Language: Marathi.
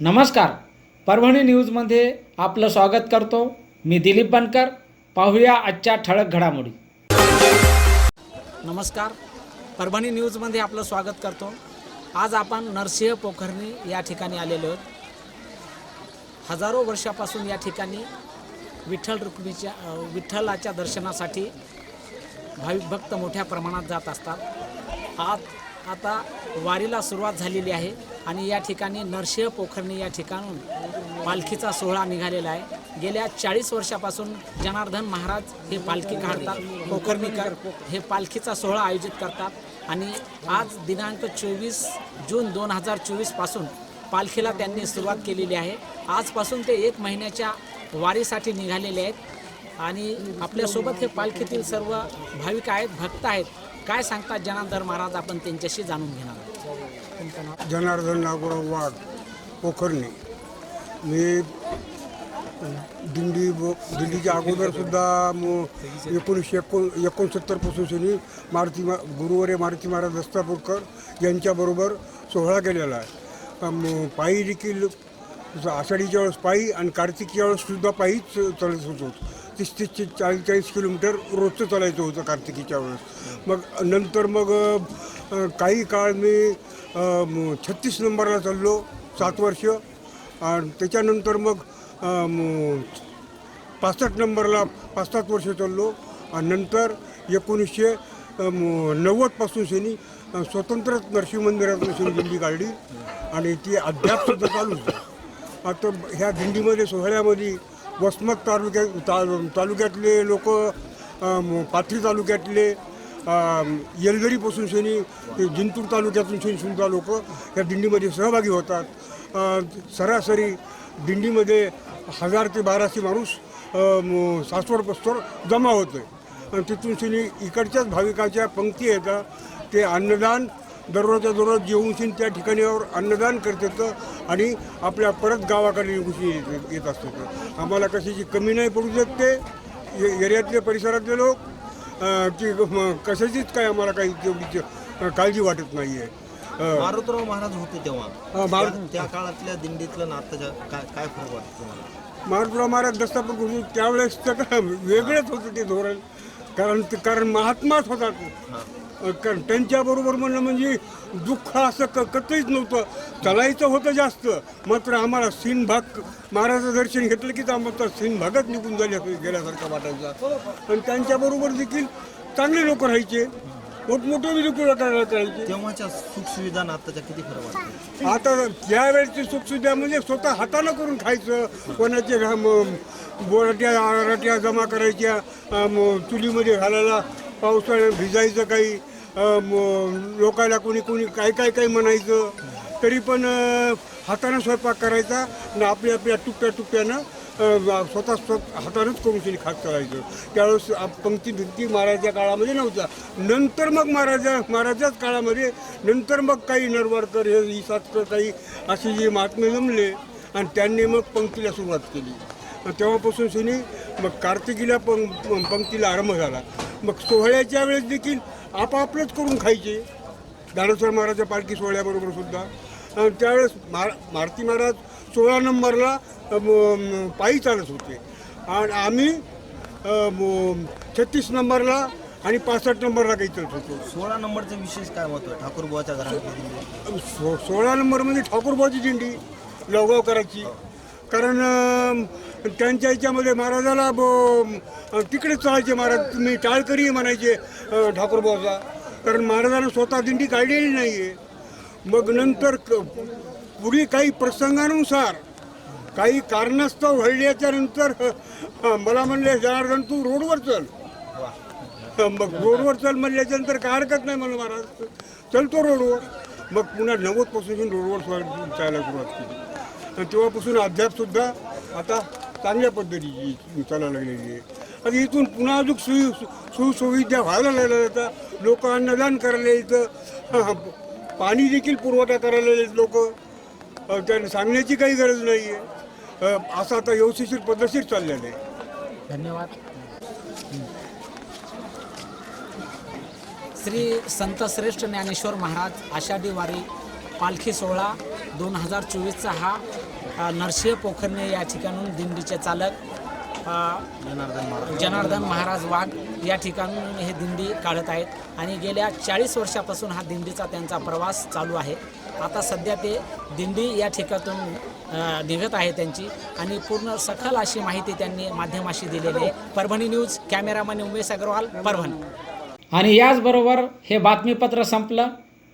नमस्कार. परभणी न्यूजमध्ये आपलं स्वागत करतो. मी दिलीप बनकर. पाहूया आजच्या ठळक घडामोडी. नमस्कार. परभणी न्यूजमध्ये आपलं स्वागत करतो. आज आपण नरसिंह पोखर्णी या ठिकाणी आलेलो आहोत. हजारो वर्षापासून या ठिकाणी विठ्ठल रुक्मीच्या विठ्ठलाच्या दर्शनासाठी भाविक भक्त मोठ्या प्रमाणात जात असतात. आज आता वारीला सुरुवात झालेली आहे आणि या ठिकाणी नरसिंह पोखर्णी या ठिकाणून पालखीचा सोहळा निघालेला आहे. गेल्या चाळीस वर्षापासून जनार्दन महाराज हे पालखी काढतात पोखर्णीकर हे पालखीचा सोहळा आयोजित करतात आणि आज दिनांक चोवीस जून दोन हजार चोवीसपासून पालखीला त्यांनी सुरुवात केलेली आहे. आजपासून ते एक महिन्याच्या वारीसाठी निघालेले आहेत आणि आपल्यासोबत हे पालखीतील सर्व भाविक आहेत भक्त आहेत. काय सांगतात जनार्दन महाराज? आपण त्यांच्याशी जाणून घेणार आहोत. जनार्दन नागोराव वाघ पोखरणे. मी दिंडी दिंडीच्या अगोदरसुद्धा मग एकोणीसशे एकोण एकोणसत्तरपासून शनी मारुती मा गुरुवारे मारुती महाराज दस्तापूरकर यांच्याबरोबर सोहळा केलेला आहे. पायी देखील आषाढीच्या वेळेस पायी आणि कार्तिकच्या वेळेससुद्धा पायीच चालत होतो. तीस तीस ते चाळीस चाळीस किलोमीटर रोजचं चालायचं होतं कार्तिकीच्या वेळेस. मग नंतर मग काही काळ मी छत्तीस नंबरला चाललो सात वर्ष. आणि त्याच्यानंतर मग पासष्ट नंबरला पाच सात वर्ष चाललो. आणि नंतर एकोणीसशे नव्वदपासून शनी स्वतंत्र नरसिंह मंदिरातून शनी दिंडी काढली. आणि ती अद्याप सुद्धा चालू आता ह्या दिंडीमध्ये सोहळ्यामध्ये वसमत तालुक्यात ता तालुक्यातले लोक पाथरी तालुक्यातले येलगडीपासून शनी जिंतूर तालुक्यातून शनी सुद्धा लोक या दिंडीमध्ये सहभागी होतात. सरासरी दिंडीमध्ये हजार ते बाराशे माणूस सासवड पस्तोर जमा होतो आहे आणि तिथून शनी इकडच्याच भाविकाच्या पंक्ती येतात. ते अन्नदान दररोजच्या दररोज जेवून शिन त्या ठिकाणीवर अन्नदान करतात आणि आपल्या परत गावाकडे निघून येत असतात आम्हाला कशाची कमी नाही पडू देत ते ए- एरियातले परिसरातले लोक की कशाचीच काय आम्हाला काही तेवढी काळजी वाटत नाही आहे मारुतराव महाराज होते तेव्हा. त्या- काळातल्या दिंडीतलं नात्याच्या काय फरक वाटतं तुम्हाला? महाराष्ट्र महाराज दस्तापूर करून त्यावेळेस तर वेगळंच होतं ते धोरण. कारण कारण महात्माच होता तो. अं, कारण त्यांच्याबरोबर म्हणलं म्हणजे दुःख असं क कधीच नव्हतं. चालायचं होतं जास्त. मात्र आम्हाला सीन भाग महाराजाचं दर्शन घेतलं की आम्हाला सीन भागात निघून झाल्या गेल्यासारखा वाटायचा. आणि त्यांच्याबरोबर देखील चांगले लोक राहायचे. मोठमोठे लोक राहायचे. तेव्हाच्या सुखसुविधा आताच्या किती वाटतो आता त्यावेळेची सुखसुविधा म्हणजे स्वतः हातानं करून खायचं. कोणाचे बोराट्या आराट्या जमा करायच्या चुलीमध्ये घालायला पावसाळ्यात भिजायचं काही. लोकायला कोणी कोणी काय काय काय म्हणायचं. तरी पण हातानं स्वयंपाक करायचा आणि आपल्या आपल्या टुकट्या टुकट्यानं स्वतः स्वतः हातानंच करून शनी खात करायचं त्यावेळेस पंक्ती भिंती महाराजच्या काळामध्ये नव्हता नंतर मग महाराजा महाराजाच काळामध्ये नंतर मग काही नरवाडकर हे इसातकर काही असे जे महात्मे जमले आणि त्यांनी मग पंक्तीला सुरुवात केली. आणि तेव्हापासून शिनी मग कार्तिकीला पं- पंक्तीला आरंभ झाला. मग सोहळ्याच्या वेळेस देखील आपापलंच करून खायचे. दानोसर महाराजच्या पालखी सोहळ्याबरोबर सुद्धा. त्यावेळेस मार मारुती महाराज सोळा नंबरला पायी चालत होते. आणि आम्ही छत्तीस नंबरला आणि पासष्ट नंबरला काही चालत होतो. सोळा नंबरचं विशेष काय महत्त्व आहे? ठाकूर बुवाच्या घरातली दिंडी सो सोळा नंबर म्हणजे ठाकूरबाची दिंडी लवगाव करायची. कारण त्यांच्या याच्यामध्ये महाराजाला ब तिकडेच चालायचे महाराज तुम्ही टाळकरी म्हणायचे ठाकूरबाचा कारण महाराजांना स्वतः दिंडी काढलेली नाही आहे मग नंतर क- पुढे काही प्रसंगानुसार काही कारणास्तव घडल्याच्या नंतर मला म्हणले जनार्दन तू रोडवर चल. मग रोडवर चल म्हणल्याच्यानंतर काय हरकत नाही म्हणलं महाराज. चलतो रोडवर. मग पुन्हा नव्वदपासून रोडवर चालायला सुरुवात केली. आणि तेव्हापासून अद्यापसुद्धा आता चांगल्या पद्धतीची चालायला लागलेली आहे. आणि इथून पुन्हा अजून सुई सुसुविधा व्हायला लागल्या जातात लोक अन्नदान करायला इथं पाणी देखील पुरवठा करायला येत लोक. त्यांना सांगण्याची काही गरज नाही आहे असं आता व्यवस्थिशीर पद्धतशीर चाललेलं आहे. धन्यवाद. श्री संत श्रेष्ठ ज्ञानेश्वर महाराज आषाढी वारी पालखी सोहळा दोन हजार चोवीसचा हा नरसिंह पोखरणे या ठिकाणून दिंडीचे चालक जनार्दन महाराज. जनार्दन महाराज वाघ या ठिकाणून हे दिंडी काढत आहेत. आणि गेल्या चाळीस वर्षापासून हा दिंडीचा त्यांचा प्रवास चालू आहे. आता सध्या ते दिंडी या ठिकाणातून अ, निघत आहे त्यांची. आणि पूर्ण सखल अशी माहिती त्यांनी माध्यमाशी दिलेली आहे. Parbhani news cameraman Umesh Agrawal Parbhani. आणि याचबरोबर हे बातमीपत्र संपलं.